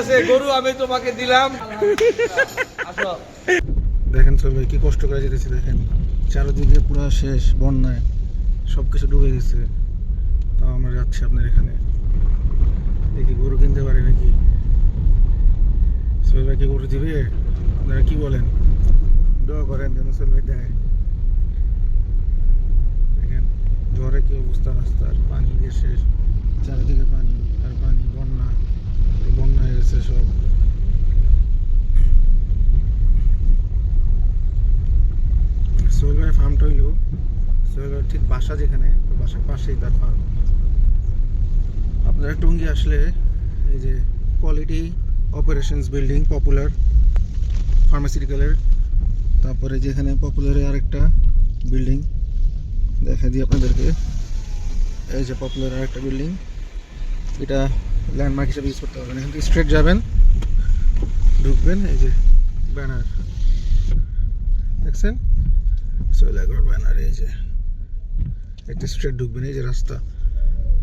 আছে, গরু আমি তোমাকে দিলাম। দেখেন সব ভাই, কি কষ্ট করে যেতেছি, দেখেন। চারিদিকে পুরো শেষ, বন্যায়। সব কিছু ডুবে গেছে। তাও আমরা যাচ্ছি আপনার এখানে। দেখি গরু কিনতে পারি নাকি? ভাই, কি গরু দিবে? আপনারা কি বলেন? দোয়া করেন যেন ভাই দেয়। দেখেন, ঝড়ে কি অবস্থা, রাস্তার পানি দিয়ে শেষ। চারিদিকে পানি, আর পানি বন্যা এই বন্যা হয়ে গেছে সব সোহেল ভাইয়ের ফার্মটা হইল সোহেল ভাইয়ের ঠিক বাসা যেখানে বাসার পাশেই তার ফার্ম আপনারা টঙ্গি আসলে এই যে কোয়ালিটি অপারেশনস বিল্ডিং পপুলার ফার্মাসিউটিক্যালের তারপরে যেখানে পপুলারের আরেকটা বিল্ডিং দেখা দিই আপনাদেরকে। এই যে পপুলার আরেকটা বিল্ডিং এটা ল্যান্ডমার্ক হিসেবে ইউজ করতে পারবেন। এখান থেকে স্ট্রেট যাবেন, ঢুকবেন, এই যে ব্যানার দেখছেন? সোয়েলাগড় ব্যানার এই যে। একটা স্ট্রেট ঢুকবেন, এই যে রাস্তা।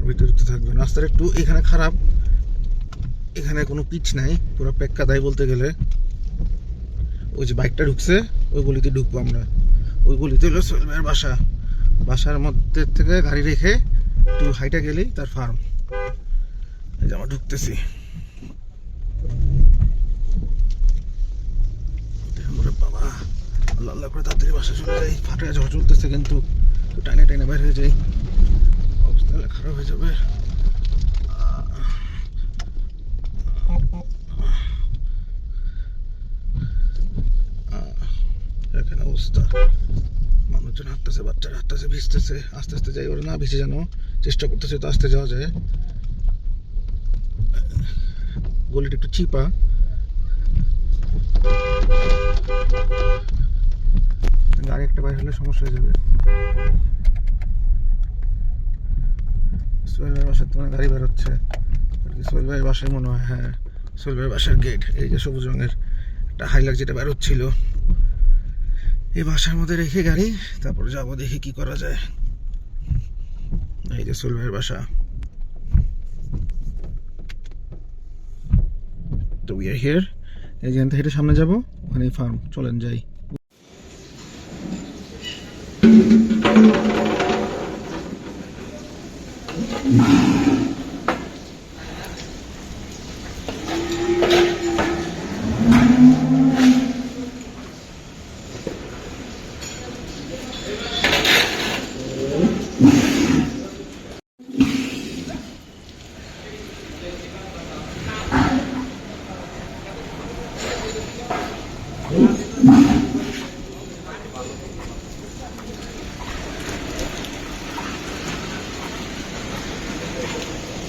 ভিতরে থাকবেন। রাস্তার একটু এখানে খারাপ, এখানে কোনো পিচ নাই, পুরো পেক্কা দায় বলতে গেলে। ওই যে বাইকটা ঢুকছে, ওই গলিতে ঢুকবো আমরা। ওই গলিতে হলো সোহেল বাসা। বাসার মধ্যে থেকে গাড়ি রেখে একটু হাইটা গেলেই তার ফার্ম এই যে আমরা ঢুকতেছি। বাবা, আল্লাহ আল্লাহ করে তাড়াতাড়ি বাসা চলে যাই। ফাটে ঝড় চলতেছে কিন্তু টাইনে টাইনে বের হয়ে যাই। অবস্থা খারাপ হয়ে যাবে। এখানে অবস্থা। মানুষজন হাঁটতেছে, বাচ্চারা হাঁটতেছে, ভিজতেছে। আস্তে আস্তে যাই ওরা, না ভিজে যেন চেষ্টা করতেছে তো আস্তে যাওয়া যায়। গলিটা একটু চিপা। গাড়ি একটা বাইরে হলে সমস্যা হয়ে যাবে। সোহেল ভাইয়ের বাসার তোমার গাড়ি বেরোচ্ছে আর সোহেল ভাইয়ের বাসায় মনে হয়? হ্যাঁ সোহেল ভাইয়ের বাসার গেট এই যে সবুজ রঙের একটা হাইলাক যেটা বেরোচ্ছিল এই বাসার মধ্যে রেখে গাড়ি, তারপর যাব দেখি কি করা যায়। এই যে সোহেল ভাইয়ের বাসা। তো উই আর হিয়ার এই যেখান থেকে হেঁটে সামনে যাব। ওখানে ফার্ম চলেন যাই।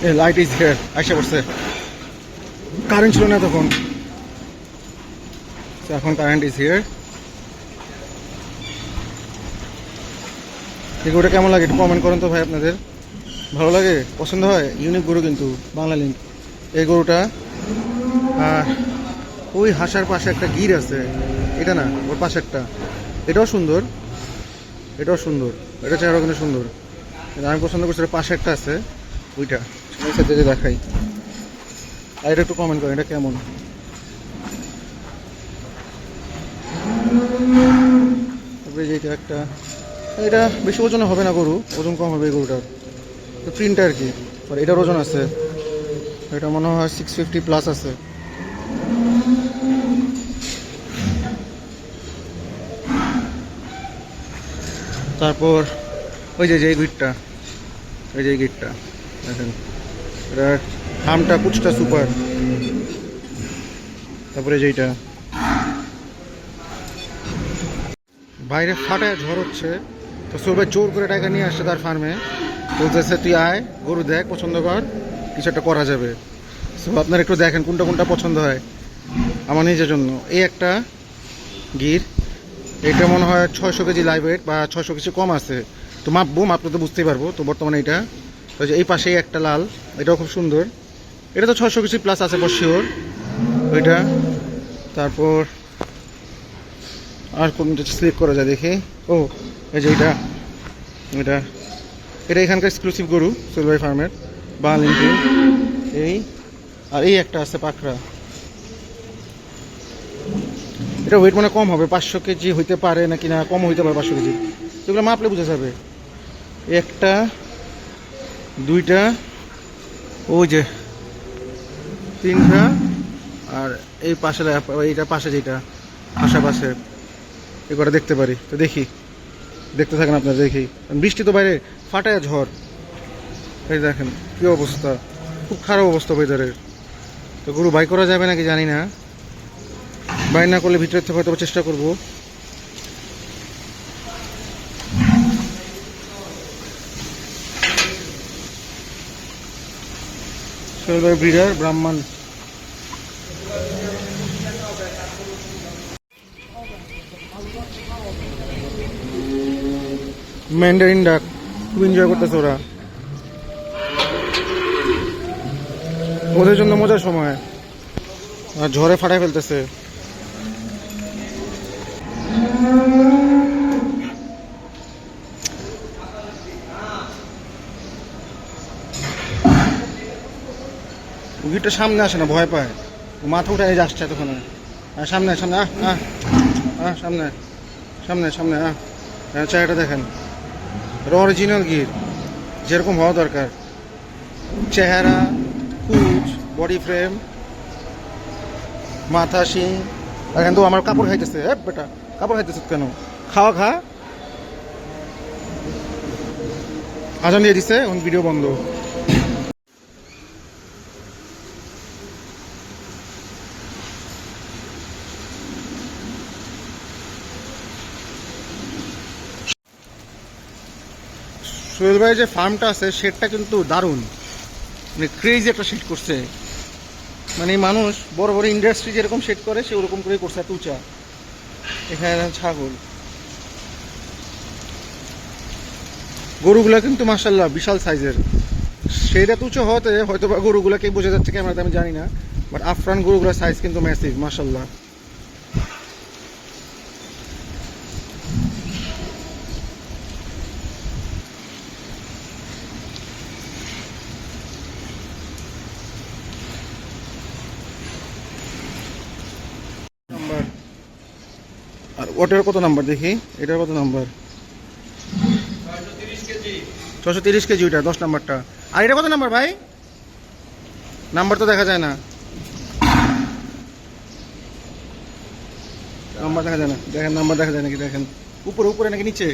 লাইট ইজ হিয়ার আসে পড়ছে। কারেন্ট ছিল না তখন। এখন কারেন্ট ইজ হিয়ার এই গরুটা কেমন লাগে, একটু কমেন্ট করেন তো ভাই আপনাদের। ভালো লাগে? পছন্দ হয়? ইউনিক গরু কিন্তু, বাংলা লিঙ্ক এই গরুটা আর ওই হাসার পাশে একটা গির আছে। এটা না, ওর পাশে একটা। এটাও সুন্দর। এটাও সুন্দর। এটা চেহারা কিন্তু সুন্দর। আমি পছন্দ করছি পাশে একটা আছে, ওইটা। সাথে যে দেখাই। আর এটা একটু কমেন্ট করেন, এটা কেমন? তারপরে যে এটা একটা এটা বেশি ওজনে হবে না গরু, ওজন কম হবে এই গরুটার। প্রিন্ট আর কি, আর এটার ওজন আছে। এটা মনে হয় সিক্স ফিফটি প্লাস আছে। তারপর ওই যে যে গিটটা ওই যে এই গিটটা দেখেন। এটার হামটা, কুচটা সুপার। তারপরে যেইটা। বাইরে ফাটায় ঝড় হচ্ছে। তো সবাই জোর করে টাকা নিয়ে আসছে তার ফার্মে বলতেছে, তুই আয়, গরু দেখ, পছন্দ কর, কিছু একটা করা যাবে। সো আপনারা একটু দেখেন কোনটা কোনটা পছন্দ হয় আমার নিজের জন্য। এই একটা গির। এটা মনে হয় ছয়শো কেজি লাইভ বা ছয়শো কিছু কম আছে। তো মাপবো, মাপলে তো বুঝতেই পারব। তো বর্তমানে এটা তো যে এই পাশেই একটা লাল, এটাও খুব সুন্দর। এটা তো ছশো কিছু প্লাস আছে ফর শিওর ওইটা। তারপর আর কোনটা সিলেক্ট করা যায় দেখি। ও, এই যে এটা। এটা। এটা এখানকার এক্সক্লুসিভ গরু সিলভাই ফার্মের বাংলিংটি এই। আর এই একটা আছে পাখরা এটা ওয়েট মানে কম হবে, পাঁচশো কেজি হইতে পারে নাকি না, কম হইতে পারে পাঁচশো কেজি। সেগুলো মাপলে বুঝে যাবে। একটা দুইটা, ওই যে তিনটা, আর এই পাশে এইটা পাশে যেটা, আশেপাশে এগুলো দেখতে পারি। তো দেখি, দেখতে থাকেন আপনারা, দেখি। বৃষ্টি তো বাইরে ফাটায় ঝড়। এই দেখেন, কি অবস্থা। খুব খারাপ অবস্থা ওয়েদারের তো গরু বাই করা যাবে নাকি জানি না। বাই না করলে ভিতরে থেকে হয়তো চেষ্টা করব। ব্রিডার ব্রাহ্মণ। ম্যান্ডারিন ডাক। খুব এনজয় করতেছে ওরা। ওদের জন্য মজার সময়। আর ঝড়ে ফাটায় ফেলতেছে। উগিরটা সামনে আসে না, ভয় পায়। ও মাথা উঠে এই আসছে তখন সামনে সামনে, আহ আহ আহ, সামনে সামনে সামনে, আহ। চায়াটা দেখেন। অরিজিনাল গির। যেরকম হওয়া দরকার। চেহারা, কুচ বডি ফ্রেম মাথা, শিং। আর কিন্তু আমার কাপড় খাইতেছে। হ্যাঁ বেটা, কাপড় খাইতেছে কেন? খাওয়া খা। আজান দিয়ে দিছে, এখন ভিডিও বন্ধ। সোহেল ভাই যে ফার্মটা আছে শেডটা কিন্তু দারুণ। মানে ক্রেজি একটা শেড করছে। মানে মানুষ বড় বড় ইন্ডাস্ট্রি যেরকম শেড করে, সে ওরকম করেই করছে, এত উঁচা। এখানে ছাগল। গরুগুলা কিন্তু মাসাল্লাহ বিশাল সাইজের শেড এত হতে হয়তো বা গরুগুলাকে বোঝা যাচ্ছে ক্যামেরাতে আমি জানি না। বাট আফরান গরুগুলার সাইজ কিন্তু ম্যাসিভ মাসাল্লাহ নাম্বার আর ওটার কত নাম্বার দেখি? এটার কত নাম্বার? ছশো তিরিশ কেজি ওইটা, দশ নাম্বারটা। আর এটা কত নাম্বার ভাই? নাম্বার তো দেখা যায় না। নাম্বার দেখা যায় না। দেখেন, নাম্বার দেখা যায় নাকি? দেখেন। উপরে উপরে নাকি নিচে?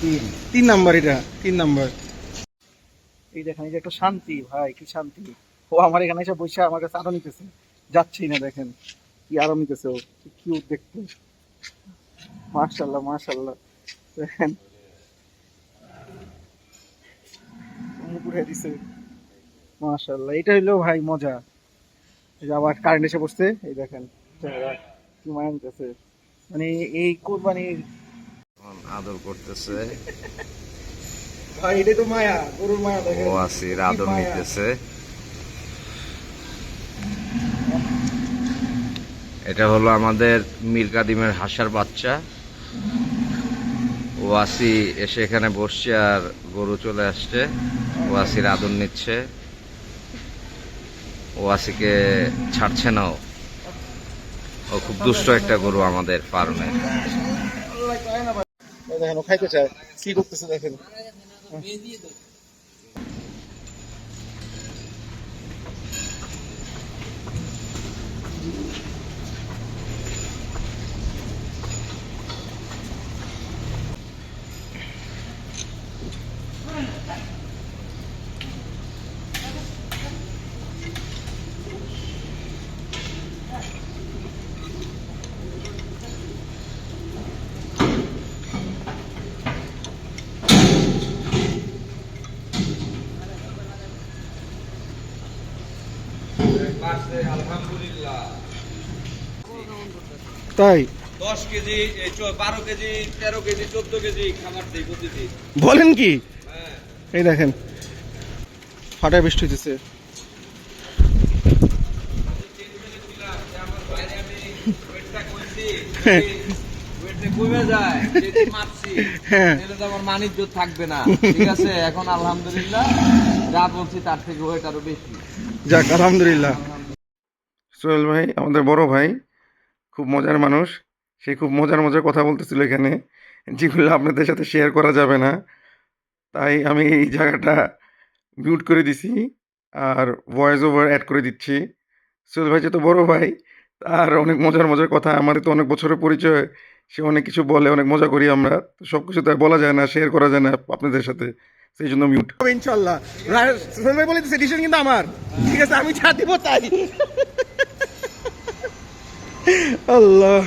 তিন। তিন নাম্বার এটা, তিন নাম্বার। এই দেখেন, এই যে একটা শান্তি, ভাই, কি শান্তি। ও আমার এখানে এসে বসে আমার কাছে আরও নিতেছে। যাচ্ছেই না, দেখেন, কি আরও নিতেছে ও, কি দেখতে। মার্শাল্লাহ মার্শাল্লাহ দেখেন এটা হইল ভাই মজা। এই যে আবার কারেন্ট এসে বসছে, এই দেখেন কি মায়া নিতেছে মানে এই কোরবানির আদর করতেছে। ভাই এটাই তো মায়া গরুর মায়া দেখেন। ও আসির আদর নিতেছে। এটা হলো আমাদের মীর কাদিমের হাসার বাচ্চা। ওয়াসি এসে এখানে বসছে আর গরু চলে আসছে। ওয়াসির আদর নিচ্ছে। ওয়াসিকে ছাড়ছে না ও। খুব দুষ্ট একটা গরু আমাদের ফার্মে। দেখেন খাইতে চায়। কি করতেছে দেখেন। Avenida. দশ কেজি বারো কেজি তেরো কেজি চোদ্দ কেজি খাবার দিই প্রতিদিন। বলেন কি? হ্যাঁ। এই দেখেন ফাটা বৃষ্টি হইতেছে। দিলাম যে আমার বাইরে আমি ওয়েটটা করছি ওয়েট যে কমে যায় যে যে মারছি হ্যাঁ। তাহলে মানিজ্য থাকবে না ঠিক আছে এখন আলহামদুলিল্লাহ যা বলছি তার থেকে ওয়েট আরও বেশি যাক আলহামদুলিল্লাহ। সোহেল ভাই আমাদের বড় ভাই খুব মজার মানুষ। সে খুব মজার মজার কথা বলতেছিল এখানে, যেগুলো আপনাদের সাথে শেয়ার করা যাবে না। তাই আমি এই জায়গাটা মিউট করে দিছি আর ভয়েস ওভার অ্যাড করে দিচ্ছি। সোহেল ভাই যেহেতু বড় ভাই, তার অনেক মজার মজার কথা, আমাদের তো অনেক বছরের পরিচয়, সে অনেক কিছু বলে, অনেক মজা করি আমরা। তো সব কিছু তো বলা যায় না শেয়ার করা যায় না আপনাদের সাথে, সেই জন্য মিউট ইনশাল্লাহ সোহেল ভাই বলে ডিসিশন কিন্তু আমার। ঠিক আছে, আমি যা দিব তাই। আল্লাহ।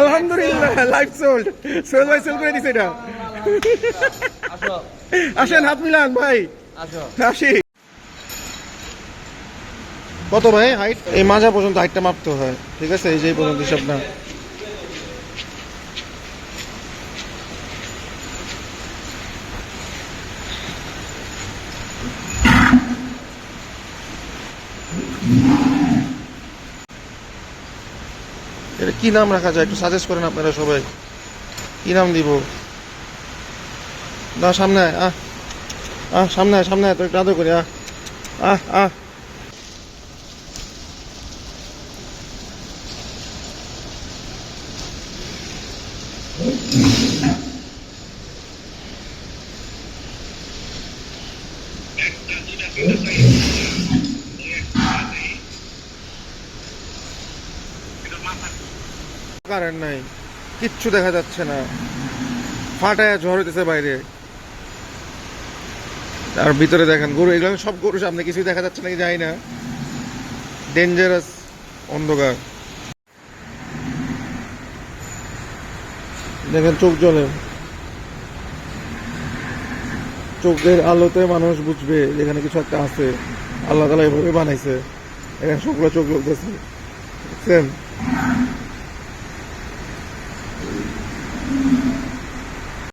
আলহামদুলিল্লাহ লাইফ সোল্ড সোহেল ভাই সেল করে দিছে এটা। আসেন, হাত মিলান, ভাই। আসো। কত ভাই? হাইট এই মাজা পর্যন্ত হাইটটা মাপতে হয়। ঠিক আছে? এই যে পর্যন্ত হিসাব না এটা কি নাম রাখা যায়? একটু সাজেস্ট করেন আপনারা সবাই। কি নাম দিব? না, সামনে আহ। আহ, সামনে সামনে তোর একটু আদর করি, আহ। আহ আহ। কারেন্ট নাই। কিচ্ছু দেখা যাচ্ছে না। ফাটায় ঝড় হইতেছে বাইরে। আর ভিতরে দেখেন, গরু, এগুলো সব গরু সামনে, কিছুই দেখা যাচ্ছে নাকি যাই না। ডেঞ্জারাস অন্ধকার। দেখেন চোখ জ্বলে। চোখের আলোতে মানুষ বুঝবে যেখানে কিছু একটা আছে। আল্লাহ তালা এভাবে বানাইছে। এখানে সবগুলো চোখ জ্বলতেছে। দেখছেন?